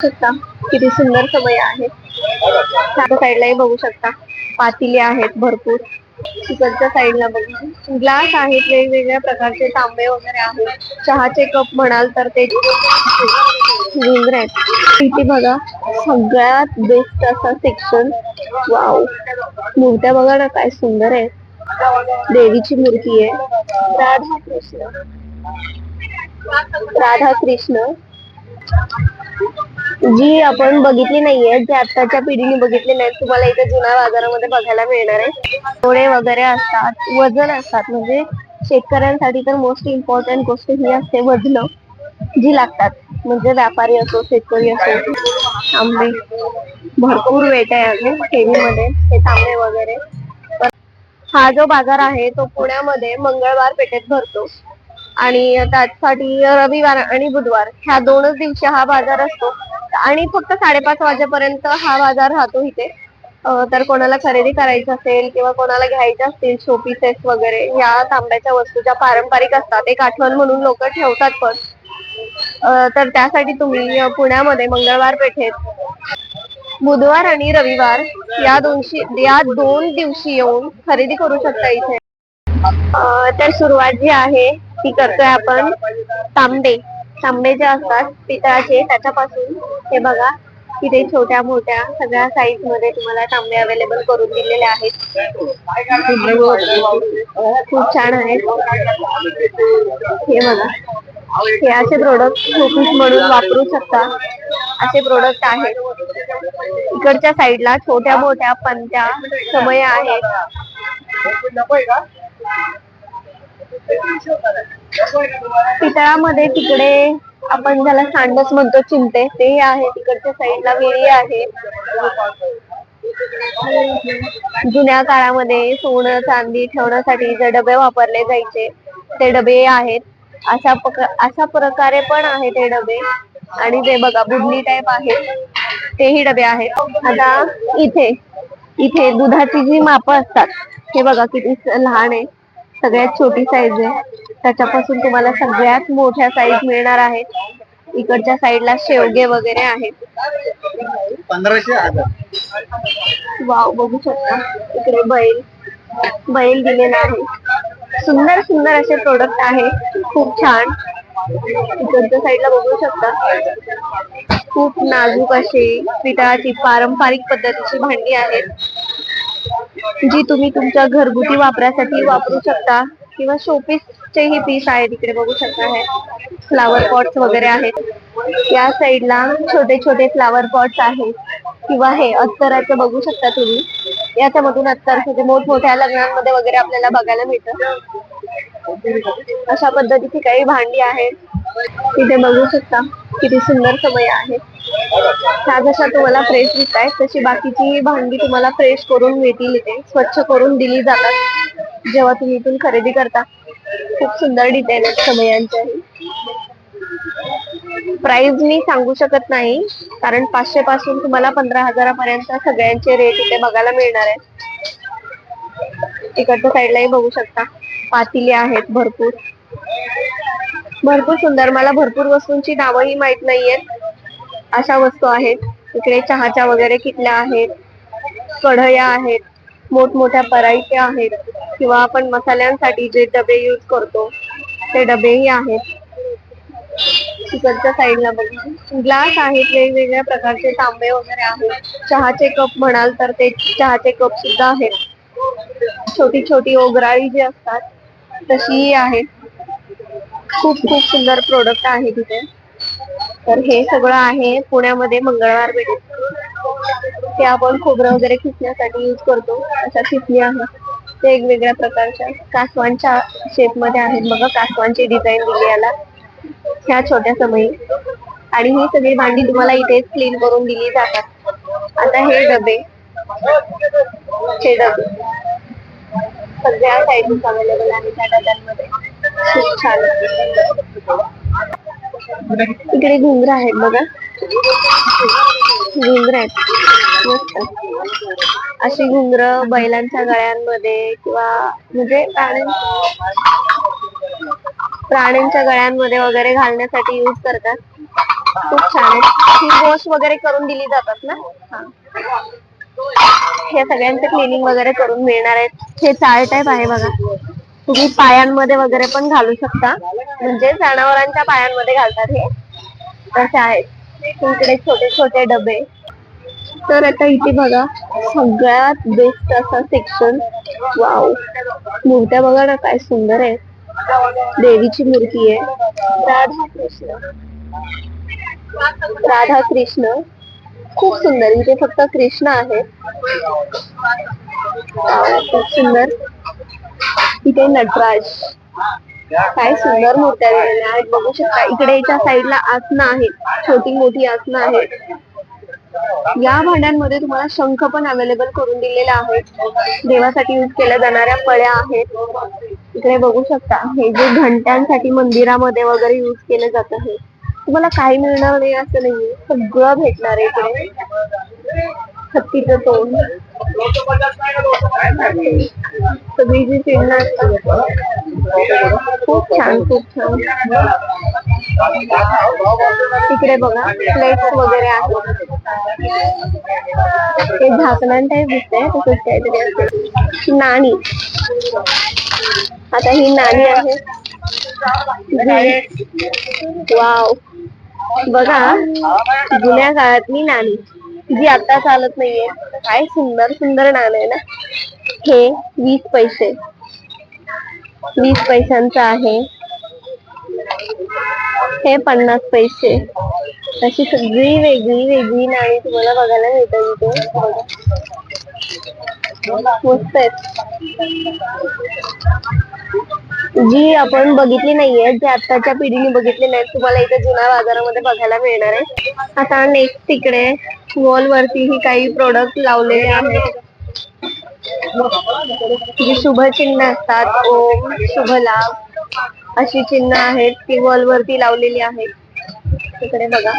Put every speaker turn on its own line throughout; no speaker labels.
शकता. किती सुंदर समय आहे. साईडलाही बघू शकता. पातिले आहेत भरपूर. तिकडच्या साईडला बघू. ग्लास आहेत वेगवेगळ्या प्रकारचे तांबे वगैरे आहेत. चहाचे कप म्हणाल तर ते आहेत. इथे बघा सगळ्यात बेस्ट असा सेक्शन वाव मूर्त्या बघा ना काय सुंदर आहे देवीची मूर्ती आहे. राधा कृष्ण. राधा कृष्ण. जी आपण बघितली नाहीये जी आताच्या पिढीने बघितले नाही तुम्हाला इथे जुन्या बाजारामध्ये बघायला मिळणार आहे. डोळे वगैरे असतात वजन असतात. म्हणजे शेतकऱ्यांसाठी तर मोस्ट इम्पॉर्टंट गोष्ट ही असते वजन जी लागतात. म्हणजे व्यापारी असो शेतकरी असो. आंबे. भरपूर वेट आहे अजून ठेवीमध्ये. हे तांबे वगैरे. हा जो बाजार आहे तो पुण्यामध्ये मंगळवार पेठेत भरतो. आणि त्यासाठी रविवार आणि बुधवार ह्या दोनच दिवशी हा बाजार असतो. आणि फक्त साडेपाच वाजेपर्यंत हा बाजार राहतो इथे. तर कोणाला खरेदी करायची असेल किंवा कोणाला घ्यायचे असतील शोपीसेस वगैरे या तांब्याच्या वस्तू ज्या पारंपरिक असतात एक आठवण म्हणून लोक ठेवतात पण. तर त्यासाठी तुम्ही पुण्यामध्ये मंगळवार पेठेत बुधवार आणि रविवार या दोनशी या दोन दिवशी येऊन खरेदी करू शकता इथे. तर सुरुवात जी आहे ती करतोय आपण तांबे तांबे जे असतात पितळाचे त्याच्यापासून हे बघा तिथे छोट्या मोठ्या सगळ्या साईजमध्ये तुम्हाला तांबे अवेलेबल करून दिलेले आहेत. खूप छान आहेत. हे बघा. हे असे प्रोडक्ट शोपीस म्हणून वापरू शकता. असे प्रोडक्ट आहेत. इकडच्या साईडला छोट्या मोठ्या पंत्या समय आहेत. पितळामध्ये तिकडे आपण ज्याला सांडस म्हणतो चिमटे ते आहे. तिकडच्या साईडला वेळी आहे. जुन्या काळामध्ये सोनं चांदी ठेवण्यासाठी जे डबे वापरले जायचे ते डबे आहेत. अशा अशा प्रकारे पण आहे ते डबे. आणि ते बघा बुडली टाईप आहे तेही डबे आहेत. आता इथे इथे दुधाची जी माप असतात हे बघा किती लहान आहे. सगळ्यात छोटी साईज आहे. त्याच्यापासून तुम्हाला सगळ्यात मोठ्या साईज मिळणार आहेत इकडच्या साईडला शेवगे वगैरे आहेत.
पंधराशे
वाव बघू शकता. इकडे बैल बैल दिलेला आहे. सुंदर सुंदर असे प्रोडक्ट आहे. खूप छान. इकडच्या साईडला बघू शकता. खूप नाजूक अशी पितळाची पारंपरिक पद्धतीची भांडी आहेत. जी तुम्ही तुमच्या घरगुती वापरासाठी वापरू शकता किंवा शोपीसचेही पीस आहेत इकडे बघू शकता हे. फ्लावर पॉट्स वगैरे आहेत. या साईडला छोटे छोटे फ्लावर पॉट्स आहेत. किंवा हे अत्तराचं बघू शकता तुम्ही. याच्यामधून अत्तर म्हणजे मोठमोठ्या लग्नांमध्ये वगैरे आपल्याला बघायला मिळतं. अशा पद्धतीची काही भांडी आहेत. तिथे बघू शकता किती सुंदर समय आहे. ह्या जशा तुम्हाला फ्रेश दिसत आहेत तशी बाकीची भांडी तुम्हाला फ्रेश करून मिळतील इथे. स्वच्छ करून दिली जातात. जेव्हा तुम्ही इथून खरेदी करता खूप सुंदर डिझाईन आहेत समयांच्या प्राइस मी सांगू शकत नाही कारण पाचशे पासून तुम्हाला पंधरा हजारापर्यंत सगळ्यांचे रेट इथे बघायला मिळणार आहेत. इकडच्या साईडलाही बघू शकता. पातिले आहेत भरपूर. भरपूर सुंदर. मला भरपूर वस्तूंची नावंही माहीत नाहीयेत. अशा वस्तू आहेत. इकडे चहाच्या वगैरे किटल्या आहेत. कढया आहेत. मोठमोठ्या पराईच्या आहेत. किंवा आपण मसाल्यांसाठी जे डबे यूज करतो ते डबेही आहेत. तिकडच्या साईडला बघा. ग्लास आहेत वेगवेगळ्या प्रकारचे तांबे वगैरे आहेत. चहाचे कप म्हणाल तर ते चहाचे कप सुद्धा आहेत. छोटी छोटी ओगराळी जी असतात तशीही आहे खूप खूप सुंदर प्रोडक्ट आहे तिथे. तर हे सगळं आहे. पुण्यामध्ये मंगळवार पेठेत ते आपण खोबरं वगैरे खिचण्यासाठी यूज करतो. अशा खिचणी आहेत. वेगवेगळ्या प्रकारच्या. कासवांच्या शेपमध्ये आहेत. बघा कासवांची डिझाईन दिली याला. ह्या छोट्या समयी आणि ही सगळी भांडी तुम्हाला इथे क्लीन करून दिली जातात. आता हे डबे. हे डबे. सगळ्या साईजेस अवेलेबल आहेत त्या डब्यांमध्ये. खूप छान. इकडे घुंगर आहेत बघा. घुंगर आहेत. मस्त. अशी घुंगर बैलांच्या गळ्यांमध्ये किंवा म्हणजे प्राण्यांच्या प्राण्यांच्या गळ्यांमध्ये वगैरे घालण्यासाठी यूज करतात. खूप छान आहे. ही वॉश वगैरे करून दिली जातात ना? हा. हे सगळ्यांचं क्लिनिंग वगैरे करून मिळणार आहेत. हे चाळ टाईप आहे बघा. तुम्ही पायांमध्ये वगैरे पण घालू शकता. म्हणजे जनावरांच्या पायांमध्ये घालतात हे. तसे आहेत. इकडे छोटे छोटे डबे. तर आता इथे बघा सगळ्यात बेस्ट असा सेक्शन वाव मूर्त्या बघा ना काय सुंदर आहे देवीची मूर्ती आहे. राधा कृष्ण राधा कृष्ण खूप सुंदर. इथे फक्त कृष्ण आहे. खूप सुंदर. इथे नटराज. काय सुंदर मूर्त्या दिलेल्या आहेत. बघू शकता इकडे याच्या साईडला आसनं आहेत. छोटी मोठी आसनं आहेत. या भांड्यांमध्ये तुम्हाला शंख पण अवेलेबल करून दिलेला आहे. देवासाठी यूज केल्या जाणाऱ्या पळ्या आहेत. इकडे बघू शकता हे जे घंट्यांसाठी मंदिरामध्ये वगैरे यूज केलं जात आहे. तुम्हाला काही मिळणार नाही असं नाहीये. सगळं भेटणार आहे इकडे. हत्तीचं तोंड. सगळी जी चिन्ह असतात खूप छान खूप छान. तिकडे बघा प्लेट्स वगैरे आहेत. ते झाकणां टाईप दिसतंय तसंच काहीतरी असते नाणी. आता ही नाणी आहे. वाव. बघा जुन्या काळातली नाणी. जी आता चालत नाहीये. काय सुंदर सुंदर नाणं आहे ना. हे वीस पैसे. वीस पैशांचं आहे. हे पन्नास पैसे. अशी सगळी वेगळी वेगळी नाणी तुम्हाला बघायला मिळतात इथे. मस्त आहेत. जी आपण बघितली नाहीये जी आताच्या पिढीने बघितली नाही तुम्हाला इथे जुन्या बाजारामध्ये बघायला मिळणार आहे. आता नेक्स्ट तिकडे वॉल वरती ही काही प्रोडक्ट लावलेले आहेत जी शुभ चिन्ह असतात ओम शुभ लाभ अशी चिन्ह आहेत ती वॉल वरती लावलेली आहेत. तिकडे बघा.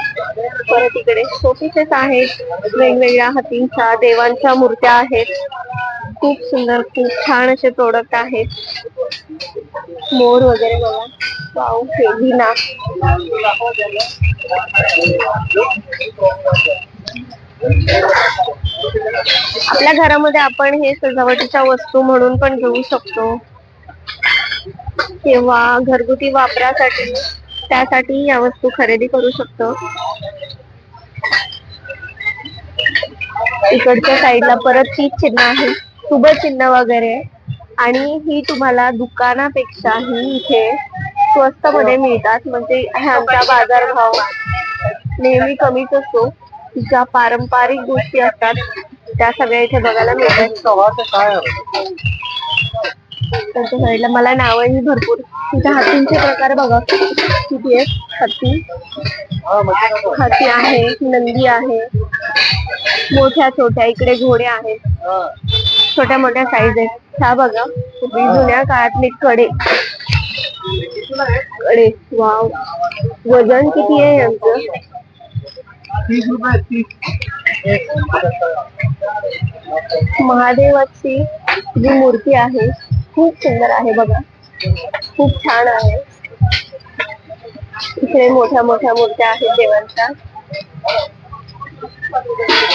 परत इकडे शोपीसेस आहेत वेगवेगळ्या हातींच्या देवांच्या मूर्त्या आहेत. खूप सुंदर खूप छान असे प्रोडक्ट आहेत. मोर वगैरे बघा. वाव हेवी ना आपल्या घरामध्ये आपण हे सजावटीच्या वस्तू म्हणून पण घेऊ शकतो. किंवा घरगुती वापरासाठी त्यासाठी या वस्तू खरेदी करू शकतो. इकडच्या साईडला परत तीच चिन्ह आहे शुभ चिन्ह वगैरे. आणि ही तुम्हाला दुकानापेक्षाही इथे स्वस्त मध्ये मिळतात. म्हणजे ह्यांचा बाजारभाव नेहमी कमीच असतो. ज्या पारंपरिक गोष्टी असतात त्या सगळ्या इथे बघायला मिळतात. त्यांच्या साईडला मला नावही भरपूर. तिथे हत्तींचे प्रकार बघा. किती आहेत? हत्ती हत्ती आहे नंदी आहे. मोठ्या छोट्या इकडे घोडे आहेत. छोट्या मोठ्या साईज आहेत. ह्या बघा. जुन्या काळातले कडे. कडे. वाव. वजन किती आहे यांचं?
तीस रुपये तीस.
महादेवाची जी मूर्ती आहे खूप सुंदर आहे बघा. खूप छान आहे. इकडे मोठ्या मोठ्या मूर्त्या आहेत देवांच्या.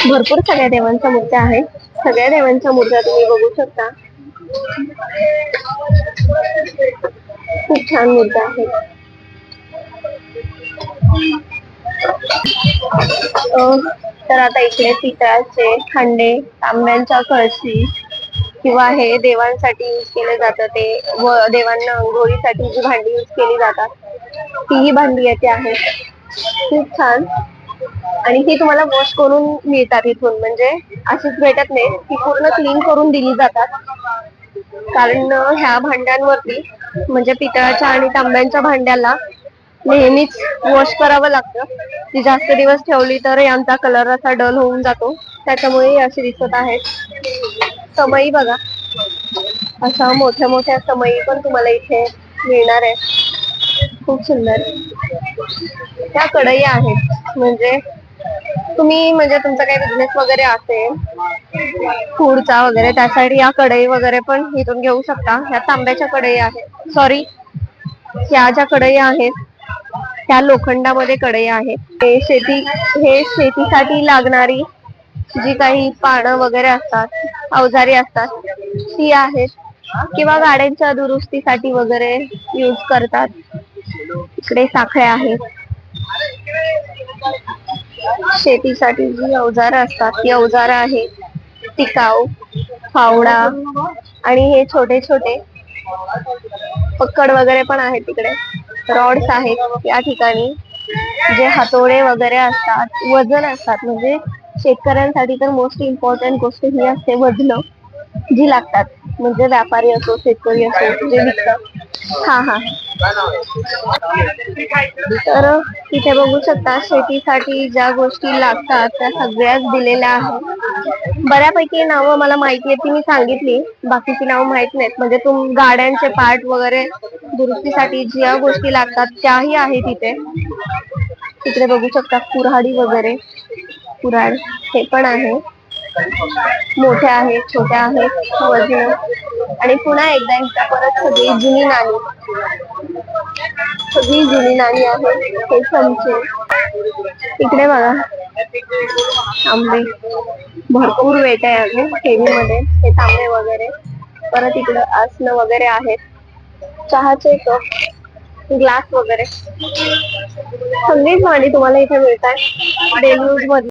भरपूर सगळ्या देवांच्या मूर्त्या आहेत. सगळ्या देवांच्या मूर्त्या तुम्ही बघू शकता. खूप छान मूर्त्या आहेत. तर आता इकडे पितळाचे खांडे तांब्यांच्या कळशी किंवा हे देवांसाठी यूज केले जातं ते व देवांना अंघोळीसाठी जी भांडी यूज केली जातात तीही भांडी येते आहेत. खूप छान. आणि ती तुम्हाला वॉश करून मिळतात इथून. म्हणजे अशीच भेटत नाही. ती पूर्ण क्लीन करून दिली जातात. कारण ह्या भांड्यांवरती म्हणजे पितळाच्या आणि तांब्यांच्या भांड्याला नेहमीच वॉश करावं लागतं. ती जास्त दिवस ठेवली तर यांचा कलर असा डल होऊन जातो. त्याच्यामुळे अशी दिसत आहेत समई बघा. अशा मोठ्या मोठ्या समई पण तुम्हाला इथे मिळणार आहे. खूप सुंदर. त्या कढई आहेत. म्हणजे तुम्ही म्हणजे तुमचा काही बिझनेस वगैरे असेल फूडचा वगैरे त्यासाठी या कढई वगैरे पण इथून घेऊ शकता. ह्या तांब्याच्या कढई आहेत. सॉरी ह्या ज्या कढई आहेत त्या लोखंडामध्ये कढई आहेत हे शेती हे शेतीसाठी लागणारी जी काही पानं वगैरे असतात अवजारे असतात ती आहेत. किंवा गाड्यांच्या दुरुस्तीसाठी वगैरे यूज करतात. इकडे साखळ्या आहेत शेतीसाठी जी अवजारं असतात ती अवजारं आहेत. टिकाऊ फावडा आणि हे छोटे छोटे पक्कड वगैरे पण आहेत तिकडे. रॉड्स आहेत या ठिकाणी जे हातोडे वगैरे असतात वजन असतात. म्हणजे शेतकऱ्यांसाठी तर मोस्ट इम्पॉर्टंट गोष्ट ही असते वजन जी लागतात. म्हणजे व्यापारी असो शेतकरी असो जे विकतात. हा हा. तर तिथे बघू शकता शेतीसाठी ज्या गोष्टी लागतात त्या सगळ्याच दिलेल्या आहेत. बऱ्यापैकी नावं मला माहिती आहेत ती मी सांगितली. बाकीची नावं माहीत नाहीत. म्हणजे तुम गाड्यांचे पार्ट वगैरे दुरुस्तीसाठी ज्या गोष्टी लागतात त्याही आहेत तिथे. तिकडे बघू शकता कुऱ्हाडी वगैरे. कुऱ्हाड हे पण आहे. मोठ्या आहेत छोट्या आहेत वजन आणि पुन्हा एकदा एकदा परत सगळी जुनी नाणी. सगळी जुनी नाणी आहे हे चमचे. इकडे बघा. तांबे भरपूर वेट आहे अजून मध्ये हे तांबे वगैरे. परत इकडे आसनं वगैरे आहेत. चहाचे कप ग्लास वगैरे. सगळीच भांडी तुम्हाला इथे मिळतात डेली यूजमध्ये